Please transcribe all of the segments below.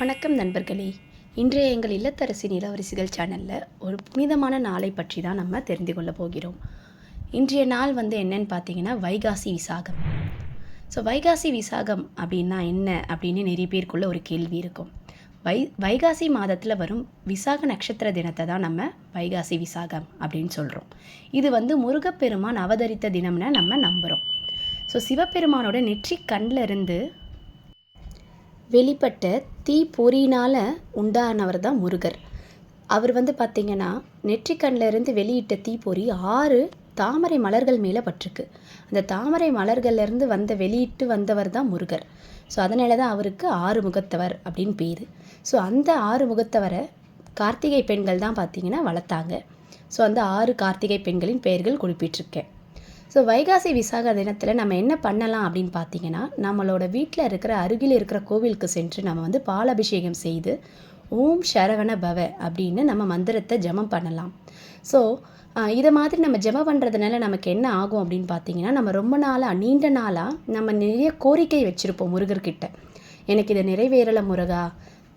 வணக்கம் நண்பர்களே. இன்றைய எங்கள் இல்லத்தரசி நிலவரிசிகள் சேனலில் ஒரு புனிதமான நாளை பற்றி தான் நம்ம தெரிந்து கொள்ள போகிறோம். இன்றைய நாள் வந்து என்னன்னு பார்த்தீங்கன்னா வைகாசி விசாகம். ஸோ வைகாசி விசாகம் அப்படின்னா என்ன அப்படின்னு நிறைய பேருக்குள்ள ஒரு கேள்வி இருக்கும். வை வைகாசி மாதத்தில் வரும் விசாக நட்சத்திர தினத்தை தான் நம்ம வைகாசி விசாகம் அப்படின்னு சொல்கிறோம் இது வந்து முருகப்பெருமான் அவதரித்த தினம்னு நம்ம நம்புகிறோம் ஸோ சிவபெருமானோட நெற்றி கண்ணில் இருந்து வெளிப்பட்ட தீப்பொறினால் உண்டானவர் தான் முருகர். அவர் வந்து பார்த்திங்கன்னா நெற்றிக்கண்ணில் இருந்து வெளியிட்ட தீப்பொறி ஆறு தாமரை மலர்கள் மேலே பட்டிருக்கு. அந்த தாமரை மலர்கள்லேருந்து வந்த வெளியிட்டு வந்தவர் தான் முருகர். ஸோ அதனால தான் அவருக்கு ஆறு முகத்தவர் அப்படின்னு பேர். ஸோ அந்த ஆறு முகத்தவரை கார்த்திகை பெண்கள் தான் பார்த்திங்கன்னா வளர்த்தாங்க. ஸோ அந்த ஆறு கார்த்திகை பெண்களின் பெயர்கள் குறிப்பிட்டிருக்கேன். ஸோ வைகாசி விசாக தினத்தில் நம்ம என்ன பண்ணலாம் அப்படின்னு பார்த்தீங்கன்னா நம்மளோட வீட்டில் இருக்கிற அருகில் இருக்கிற கோவிலுக்கு சென்று நம்ம வந்து பாலாபிஷேகம் செய்து ஓம் சரவண பவ அப்படின்னு நம்ம மந்திரத்தை ஜெபம் பண்ணலாம். ஸோ இதை மாதிரி நம்ம ஜெபம் பண்ணுறதுனால நமக்கு என்ன ஆகும் அப்படின்னு பார்த்தீங்கன்னா நம்ம ரொம்ப நாளாக நீண்ட நாளாக நம்ம நிறைய கோரிக்கை வச்சுருப்போம் முருகர்கிட்ட. எனக்கு இதை நிறைவேறலை முருகா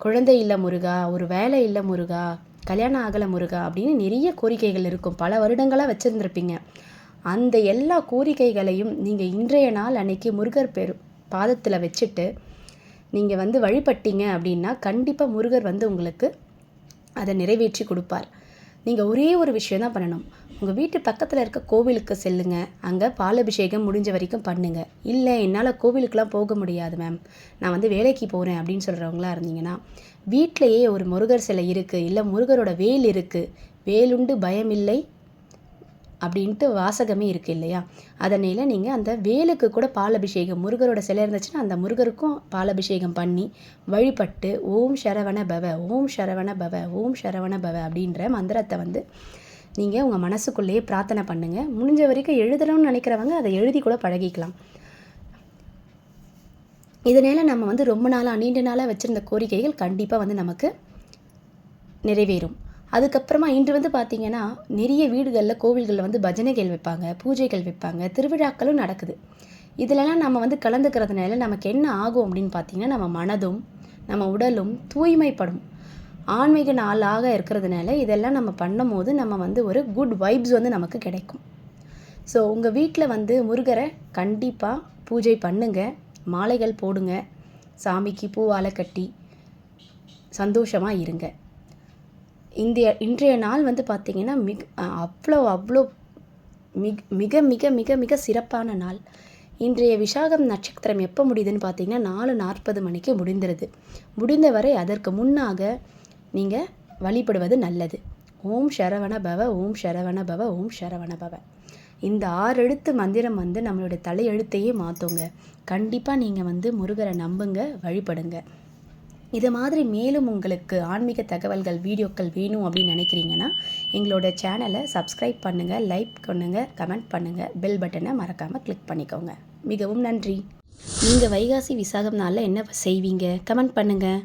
குழந்தை இல்லை முருகா ஒரு வேலை இல்லை முருகா கல்யாணம் ஆகலை முருகா அப்படின்னு நிறைய கோரிக்கைகள் இருக்கும். பல வருடங்களாக வச்சுருந்துருப்பீங்க. அந்த எல்லா கோரிக்கைகளையும் நீங்கள் இன்றைய நாள் அன்னைக்கு முருகர் பெரு பாதத்தில் வச்சுட்டு நீங்கள் வந்து வழிபட்டீங்க அப்படின்னா கண்டிப்பாக முருகர் வந்து உங்களுக்கு அதை நிறைவேற்றி கொடுப்பார். நீங்கள் ஒரே ஒரு விஷயம் தான் பண்ணணும். உங்கள் வீட்டு பக்கத்தில் இருக்க கோவிலுக்கு செல்லுங்க. அங்கே பாலபிஷேகம் முடிஞ்ச வரைக்கும் பண்ணுங்கள் இல்லை என்னால் கோவிலுக்கெலாம் போக முடியாது மேம் நான் வந்து வேலைக்கு போகிறேன் அப்படின்னு சொல்கிறவங்களா இருந்தீங்கன்னா வீட்டிலையே ஒரு முருகர் சிலை இருக்குது இல்லை முருகரோட வேல் இருக்குது வேலுண்டு பயமில்லை அப்படின்ட்டு வாசகமே இருக்குது இல்லையா? அதனால் நீங்கள் அந்த வேலுக்கு கூட பாலபிஷேகம் முருகரோட சிலை இருந்துச்சுன்னா அந்த முருகருக்கும் பாலபிஷேகம் பண்ணி வழிபட்டு ஓம் சரவண பவ ஓம் சரவண பவ ஓம் சரவண பவ அப்படின்ற மந்திரத்தை வந்து நீங்கள் உங்கள் மனசுக்குள்ளேயே பிரார்த்தனை பண்ணுங்கள் முடிஞ்ச வரைக்கும் எழுதணும்னு நினைக்கிறவங்க அதை எழுதி கூட பழகிக்கலாம். இதனால் நம்ம வந்து ரொம்ப நாளாக நீண்ட நாளாக வச்சுருந்த கோரிக்கைகள் கண்டிப்பாக வந்து நமக்கு நிறைவேறும். அதுக்கப்புறமா இன்று வந்து பார்த்திங்கன்னா நிறைய வீடுகளில் கோவில்களில் வந்து பஜனைகள் வைப்பாங்க பூஜைகள் வைப்பாங்க திருவிழாக்களும் நடக்குது. இதிலெல்லாம் நம்ம வந்து கலந்துக்கிறதுனால நமக்கு என்ன ஆகும் அப்படின்னு பார்த்திங்கன்னா நம்ம மனதும் நம்ம உடலும் தூய்மைப்படும். ஆன்மீக நாளாக இருக்கிறதுனால இதெல்லாம் நம்ம பண்ணும்போது நம்ம வந்து ஒரு குட் வைப்ஸ் வந்து நமக்கு கிடைக்கும். ஸோ உங்கள் வீட்டில் வந்து முருகரை கண்டிப்பாக பூஜை பண்ணுங்க மாலைகள் போடுங்க சாமிக்கு பூவாலை கட்டி சந்தோஷமாக இருங்க. இந்திய இன்றைய நாள் வந்து பார்த்திங்கன்னா மிக அவ்வளோ அவ்வளோ மிக மிக மிக மிக மிக சிறப்பான நாள். இன்றைய விசாகம் நட்சத்திரம் எப்போ முடியுதுன்னு பார்த்தீங்கன்னா நாலு நாற்பது மணிக்கு முடிந்துருது. முடிந்தவரை அதற்கு முன்னாக நீங்கள் வழிபடுவது நல்லது. ஓம் சரவண பவ ஓம் சரவண பவ ஓம் சரவண பவ. இந்த ஆறு எழுத்து மந்திரம் வந்து நம்மளுடைய தலையெழுத்தையே மாற்றுங்க கண்டிப்பாக நீங்கள் வந்து முருகரை நம்புங்க வழிபடுங்க. இது மாதிரி மேலும் உங்களுக்கு ஆன்மீக தகவல்கள் வீடியோக்கள் வேணும் அப்படின்னு நினைக்கிறீங்கன்னா எங்களோட சேனலை சப்ஸ்கிரைப் பண்ணுங்கள் லைக் பண்ணுங்கள் கமெண்ட் பண்ணுங்கள் பெல் பட்டனை மறக்காமல் கிளிக் பண்ணிக்கோங்க. மிகவும் நன்றி. நீங்கள் வைகாசி விசாகம் நாளில் என்ன செய்வீங்க? கமெண்ட் பண்ணுங்கள்